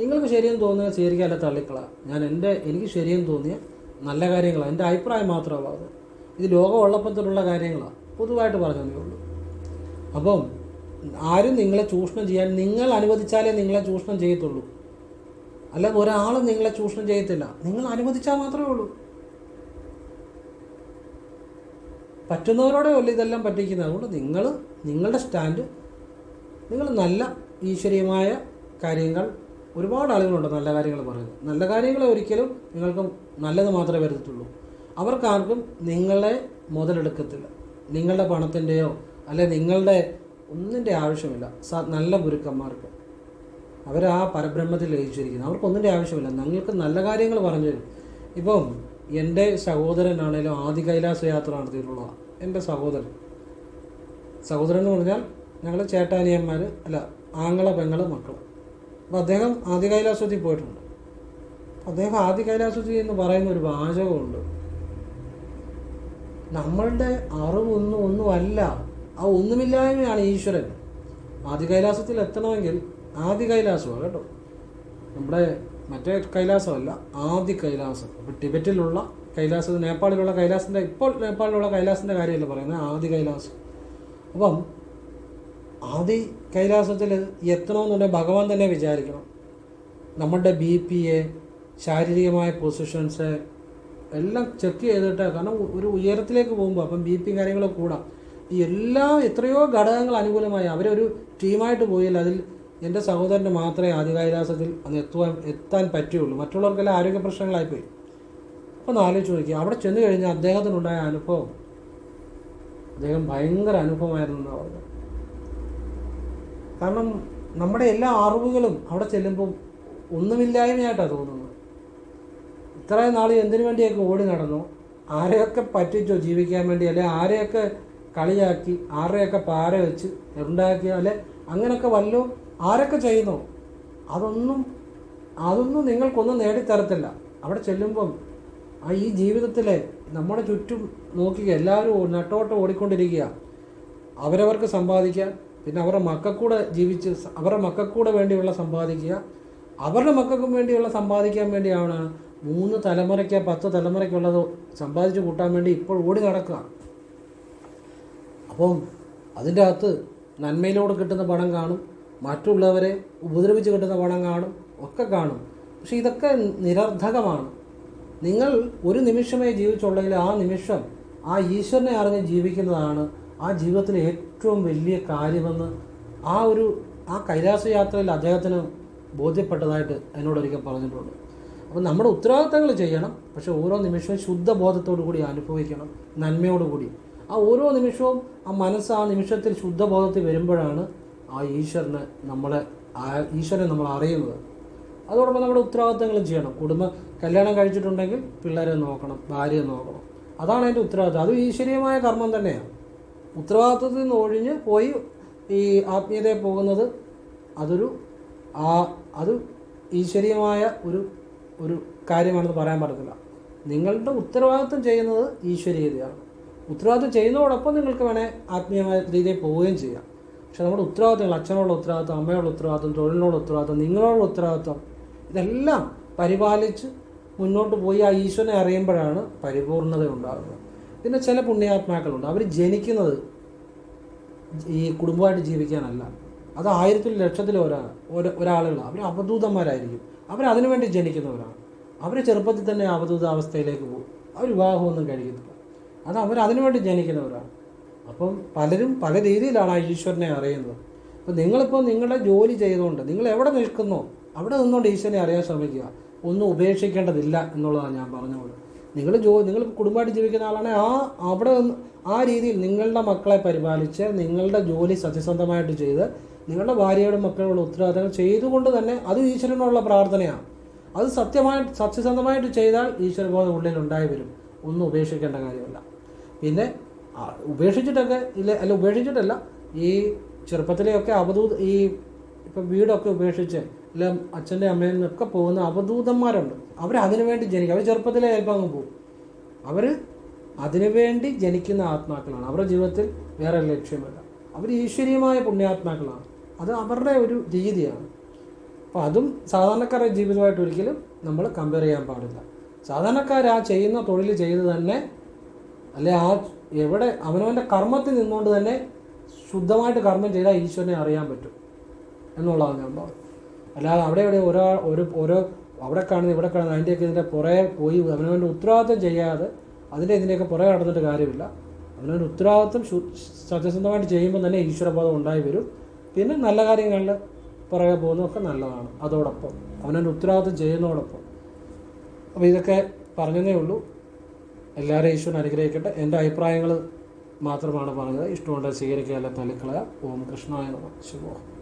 നിങ്ങൾക്ക് ശരിയെന്ന് തോന്നിയാൽ സ്വീകരിക്കാല്ല തള്ളിക്കള. ഞാൻ എന്റെ എനിക്ക് ശരിയെന്ന് തോന്നിയ നല്ല കാര്യങ്ങളാണ് എന്റെ അഭിപ്രായം മാത്രമാണ് പറഞ്ഞത് ഇത് ലോകം ഉള്ളപ്പത്തിലുള്ള കാര്യങ്ങളാണ് പൊതുവായിട്ട് പറഞ്ഞതേ ഉള്ളൂ. അപ്പം ആരും നിങ്ങളെ ചൂഷണം ചെയ്യാൻ നിങ്ങൾ അനുവദിച്ചാലേ നിങ്ങളെ ചൂഷണം ചെയ്യത്തുള്ളൂ. അല്ലാതെ ഒരാളും നിങ്ങളെ ചൂഷണം ചെയ്യത്തില്ല. നിങ്ങൾ അനുവദിച്ചാൽ മാത്രമേ ഉള്ളൂ. പറ്റുന്നവരോടെ അല്ല ഇതെല്ലാം പറ്റിക്കുന്നത്? അതുകൊണ്ട് നിങ്ങൾ നിങ്ങളുടെ സ്റ്റാൻഡ് നിങ്ങൾ നല്ല ഈശ്വരീയമായ കാര്യങ്ങൾ ഒരുപാട് ആളുകളുണ്ട് നല്ല കാര്യങ്ങൾ പറയുന്നത്. നല്ല കാര്യങ്ങളെ ഒരിക്കലും നിങ്ങൾക്ക് നല്ലത് മാത്രമേ വരുത്തുള്ളൂ അവർക്കാർക്കും നിങ്ങളെ മുതലെടുക്കത്തില്ല. നിങ്ങളുടെ പണത്തിന്റെയോ അല്ലെ നിങ്ങളുടെ ഒന്നിന്റെ ആവശ്യമില്ല. സ നല്ല ഗുരുക്കന്മാർക്ക്. അവർ ആ പരബ്രഹ്മത്തിൽ ലയിച്ചിരിക്കുന്നു അവർക്ക് ഒന്നിന്റെ ആവശ്യമില്ല. ഞങ്ങൾക്ക് നല്ല കാര്യങ്ങൾ പറഞ്ഞു തരും. ഇപ്പം എന്റെ സഹോദരനാണേലും ആദി കൈലാസ യാത്ര നടത്തിയിട്ടുള്ളതാണ് എന്റെ സഹോദരൻ. സഹോദരൻ എന്ന് പറഞ്ഞാൽ ഞങ്ങൾ ചേട്ടാനിയന്മാർ അല്ല ആങ്ങള പെങ്ങൾ മക്കൾ അപ്പോൾ അദ്ദേഹം ആദി കൈലാസത്തിൽ പോയിട്ടുണ്ട്. അദ്ദേഹം ആദി കൈലാസത്തിൽ എന്ന് പറയുന്ന ഒരു വാചകമുണ്ട്. നമ്മളുടെ അറിവൊന്നും ഒന്നുമല്ല. ആ ഒന്നുമില്ലായ്മയാണ് ഈശ്വരൻ. ആദ്യ കൈലാസത്തിൽ എത്തണമെങ്കിൽ ആദ്യ കൈലാസമാണ് കേട്ടോ. നമ്മുടെ മറ്റേ കൈലാസമല്ല ആദ്യ കൈലാസം. അപ്പോൾ ടിബറ്റിലുള്ള കൈലാസം നേപ്പാളിലുള്ള കൈലാസിന്റെ ഇപ്പോൾ നേപ്പാളിലുള്ള കൈലാസിന്റെ കാര്യമല്ല പറയുന്നത് ആദ്യ കൈലാസം. അപ്പം ആദ്യ കൈലാസത്തിൽ എത്തണമെന്നുണ്ടെങ്കിൽ ഭഗവാൻ തന്നെ വിചാരിക്കണം. നമ്മുടെ ബി പി എ ശാരീരികമായ പൊസിഷൻസ് എല്ലാം ചെക്ക് ചെയ്തിട്ട് കാരണം ഒരു ഉയരത്തിലേക്ക് പോകുമ്പോൾ അപ്പം ബി പി കാര്യങ്ങളൊക്കെ കൂടാം. എല്ലാ എത്രയോ ഘടകങ്ങൾ അനുകൂലമായി അവരൊരു ടീമായിട്ട് പോയാൽ അതിൽ എന്റെ സഹോദരന് മാത്രമേ ആധികാരികാസത്തിൽ അത് എത്തുവാൻ എത്താൻ പറ്റുകയുള്ളൂ. മറ്റുള്ളവർക്കെല്ലാം ആരോഗ്യ പ്രശ്നങ്ങളായിപ്പോയി. ഒന്ന് ആലോചിച്ച് നോക്കി അവിടെ ചെന്ന് കഴിഞ്ഞാൽ അദ്ദേഹത്തിനുണ്ടായ അനുഭവം അദ്ദേഹം ഭയങ്കര അനുഭവമായിരുന്നു എന്നാണ് കാരണം നമ്മുടെ എല്ലാ അറിവുകളും അവിടെ ചെല്ലുമ്പോൾ ഒന്നുമില്ലായ്മയായിട്ടാണ് തോന്നുന്നത്. ഇത്രയും നാൾ എന്തിനു വേണ്ടിയൊക്കെ ഓടി നടന്നു? ആരെയൊക്കെ പറ്റിച്ചോ ജീവിക്കാൻ വേണ്ടി? അല്ലെങ്കിൽ ആരെയൊക്കെ കളിയാക്കി ആരെയൊക്കെ പാര വെച്ച് ഉണ്ടാക്കി അല്ലെ? അങ്ങനെയൊക്കെ വല്ലോ ആരൊക്കെ ചെയ്യുന്നു? അതൊന്നും അതൊന്നും നിങ്ങൾക്കൊന്നും നേടിത്തരത്തില്ല. അവിടെ ചെല്ലുമ്പം ആ ഈ ജീവിതത്തിലെ നമ്മുടെ ചുറ്റും നോക്കുക എല്ലാവരും നട്ടോട്ടം ഓടിക്കൊണ്ടിരിക്കുക. അവരവർക്ക് സമ്പാദിക്കുക. പിന്നെ അവരുടെ മക്കൾക്കൂടെ ജീവിച്ച് അവരുടെ മക്കൾക്കൂടെ വേണ്ടിയുള്ള സമ്പാദിക്കുക. അവരുടെ മക്കൾക്കും വേണ്ടിയുള്ള സമ്പാദിക്കാൻ വേണ്ടിയാണ് മൂന്ന് തലമുറയ്ക്ക് പത്ത് തലമുറയ്ക്കുള്ളത് സമ്പാദിച്ച് കൂട്ടാൻ വേണ്ടി ഇപ്പോൾ ഓടി നടക്കുക. അപ്പം അതിന്റെ അകത്ത് നന്മയിലൂടെ കിട്ടുന്ന പണം കാണും മറ്റുള്ളവരെ ഉപദ്രവിച്ച് കിട്ടുന്ന പണം കാണും ഒക്കെ കാണും. പക്ഷേ ഇതൊക്കെ നിരർദ്ധകമാണ് നിങ്ങൾ ഒരു നിമിഷമേ ജീവിച്ചുള്ളെങ്കിൽ ആ നിമിഷം ആ ഈശ്വരനെ അറിഞ്ഞ് ജീവിക്കുന്നതാണ് ആ ജീവിതത്തിലെ ഏറ്റവും വലിയ കാര്യമെന്ന് ആ ഒരു ആ കൈലാസ യാത്രയിൽ അദ്ദേഹത്തിന് ബോധ്യപ്പെട്ടതായിട്ട് എന്നോടൊരിക്കൽ പറഞ്ഞിട്ടുണ്ട്. അപ്പോൾ നമ്മുടെ ഉത്തരവാദിത്തങ്ങൾ ചെയ്യണം പക്ഷേ ഓരോ നിമിഷവും ശുദ്ധബോധത്തോടു കൂടി അനുഭവിക്കണം നന്മയോടുകൂടി. ആ ഓരോ നിമിഷവും ആ മനസ്സ് ആ നിമിഷത്തിൽ ശുദ്ധബോധത്തിൽ വരുമ്പോഴാണ് ആ ഈശ്വരനെ നമ്മളെ ഈശ്വരനെ നമ്മൾ അറിയുന്നത്. അതോടൊപ്പം നമ്മുടെ ഉത്തരവാദിത്തങ്ങളും ചെയ്യണം. കുടുംബം കല്യാണം കഴിച്ചിട്ടുണ്ടെങ്കിൽ പിള്ളേരെ നോക്കണം ഭാര്യയെ നോക്കണം. അതാണ് എന്റെ ഉത്തരവാദിത്തം. അത് ഈശ്വരീയമായ കർമ്മം തന്നെയാണ്. ഉത്തരവാദിത്തത്തിൽ നിന്ന് ഒഴിഞ്ഞ് പോയി ഈ ആത്മീയതയെ പോകുന്നത് അതൊരു ആ അത് ഈശ്വരീയമായ ഒരു ഒരു കാര്യമാണെന്ന് പറയാൻ പറ്റത്തില്ല. നിങ്ങളുടെ ഉത്തരവാദിത്തം ചെയ്യുന്നത് ഈശ്വരീയതയാണ്. ഉത്തരവാദിത്വം ചെയ്യുന്നതോടൊപ്പം നിങ്ങൾക്ക് വേണേൽ ആത്മീയമായ രീതിയിൽ പോവുകയും ചെയ്യാം. പക്ഷെ നമ്മുടെ ഉത്തരവാദിത്തങ്ങൾ അച്ഛനോടുള്ള ഉത്തരവാദിത്വം അമ്മയോടുള്ള ഉത്തരവാദിത്വം തൊഴിലിനോടുള്ള ഉത്തരവാദിത്വം നിങ്ങളോടുള്ള ഉത്തരവാദിത്വം ഇതെല്ലാം പരിപാലിച്ച് മുന്നോട്ട് പോയി ആ ഈശ്വരനെ അറിയുമ്പോഴാണ് പരിപൂർണത ഉണ്ടാകുന്നത്. പിന്നെ ചില പുണ്യാത്മാക്കളുണ്ട്. അവർ ജനിക്കുന്നത് ഈ കുടുംബമായിട്ട് ജീവിക്കാനല്ല. അത് ആയിരത്തിൽ ലക്ഷത്തിൽ ഒരാ ഒര- ഒരാളുകളാണ് അവർ അവധൂതന്മാരായിരിക്കും. അവർ അതിനുവേണ്ടി ജനിക്കുന്നവരാണ്. അവർ ചെറുപ്പത്തിൽ തന്നെ അവധൂത അവസ്ഥയിലേക്ക് പോകും. അവർ വിവാഹമൊന്നും കഴിക്കത്തില്ല. അത് അവർ അതിനു വേണ്ടി ജനിക്കുന്നവരാണ്. അപ്പം പലരും പല രീതിയിലാണ് ആ ഈശ്വരനെ അറിയുന്നത്. അപ്പം നിങ്ങളിപ്പോൾ നിങ്ങളുടെ ജോലി ചെയ്തുകൊണ്ട് നിങ്ങൾ എവിടെ നിൽക്കുന്നു അവിടെ നിന്നുകൊണ്ട് ഈശ്വരനെ അറിയാൻ ശ്രമിക്കുക. ഒന്നും ഉപേക്ഷിക്കേണ്ടതില്ല എന്നുള്ളതാണ് ഞാൻ പറഞ്ഞത് നിങ്ങൾ ജോ നിങ്ങൾ കുടുംബമായിട്ട് ജീവിക്കുന്ന ആളാണെങ്കിൽ ആ അവിടെ ആ രീതിയിൽ നിങ്ങളുടെ മക്കളെ പരിപാലിച്ച് നിങ്ങളുടെ ജോലി സത്യസന്ധമായിട്ട് ചെയ്ത് നിങ്ങളുടെ ഭാര്യയുടെ മക്കളുടെ ഉത്തരവാദിത്തങ്ങൾ ചെയ്തുകൊണ്ട് തന്നെ അത് ഈശ്വരനോടുള്ള പ്രാർത്ഥനയാണ്. അത് സത്യമായിട്ട് സത്യസന്ധമായിട്ട് ചെയ്താൽ ഈശ്വരബോധം ഉള്ളിൽ ഉണ്ടായി വരും. ഒന്നും ഉപേക്ഷിക്കേണ്ട കാര്യമല്ല. പിന്നെ ഉപേക്ഷിച്ചിട്ടൊക്കെ ഇല്ല അല്ല ഉപേക്ഷിച്ചിട്ടല്ല ഈ ചെറുപ്പത്തിലെയൊക്കെ അവധൂത ഈ ഇപ്പം വീടൊക്കെ ഉപേക്ഷിച്ച് അല്ല അച്ഛന്റെ അമ്മയിൽ നിന്നൊക്കെ പോകുന്ന അവധൂതന്മാരുണ്ട്. അവർ അതിനു വേണ്ടി ജനിക്കും. അവർ ചെറുപ്പത്തിലെ ചിലപ്പോൾ അങ്ങ് പോകും അവർ അതിനുവേണ്ടി ജനിക്കുന്ന ആത്മാക്കളാണ്. അവരുടെ ജീവിതത്തിൽ വേറെ ലക്ഷ്യമില്ല. അവർ ഈശ്വരീയമായ പുണ്യാത്മാക്കളാണ്. അത് അവരുടെ ഒരു രീതിയാണ്. അപ്പോൾ അതും സാധാരണക്കാരുടെ ജീവിതമായിട്ട് ഒരിക്കലും നമ്മൾ കമ്പയർ ചെയ്യാൻ പാടില്ല. സാധാരണക്കാർ ആ ചെയ്യുന്ന തൊഴിൽ ചെയ്ത് തന്നെ അല്ലെ ആ എവിടെ അവനവന്റെ കർമ്മത്തിൽ നിന്നുകൊണ്ട് തന്നെ ശുദ്ധമായിട്ട് കർമ്മം ചെയ്താൽ ഈശ്വരനെ അറിയാൻ പറ്റും എന്നുള്ളതാണ് ഞാൻ പറഞ്ഞത്. അല്ലാതെ അവിടെ ഇവിടെ ഒരാൾ ഒരു ഓരോ അവിടെ കാണുന്ന ഇവിടെ കാണുന്ന അതിന്റെയൊക്കെ ഇതിന്റെ പുറകെ പോയി അവനവന്റെ ഉത്തരവാദിത്വം ചെയ്യാതെ അതിന്റെ ഇതിന്റെയൊക്കെ പുറകെ നടന്നിട്ട് കാര്യമില്ല. അവനവന്റെ ഉത്തരവാദിത്വം സത്യസന്ധമായിട്ട് ചെയ്യുമ്പോൾ തന്നെ ഈശ്വരബോധം ഉണ്ടായി വരും. പിന്നെ നല്ല കാര്യങ്ങളിൽ പുറകെ പോകുന്നതൊക്കെ നല്ലതാണ്. അതോടൊപ്പം അവനവന്റെ ഉത്തരവാദിത്വം ചെയ്യുന്നതോടൊപ്പം. അപ്പോൾ ഇതൊക്കെ പറഞ്ഞതേ ഉള്ളൂ. എല്ലാവരും ഈശ്വരൻ അനുഗ്രഹിക്കട്ടെ. എന്റെ അഭിപ്രായങ്ങൾ മാത്രമാണ് പറഞ്ഞത്. ഇഷ്ടമുണ്ടെങ്കിൽ സ്വീകരിക്കുക അല്ല തള്ളിക്കളയുക. ഓം കൃഷ്ണായ ശിവോഹം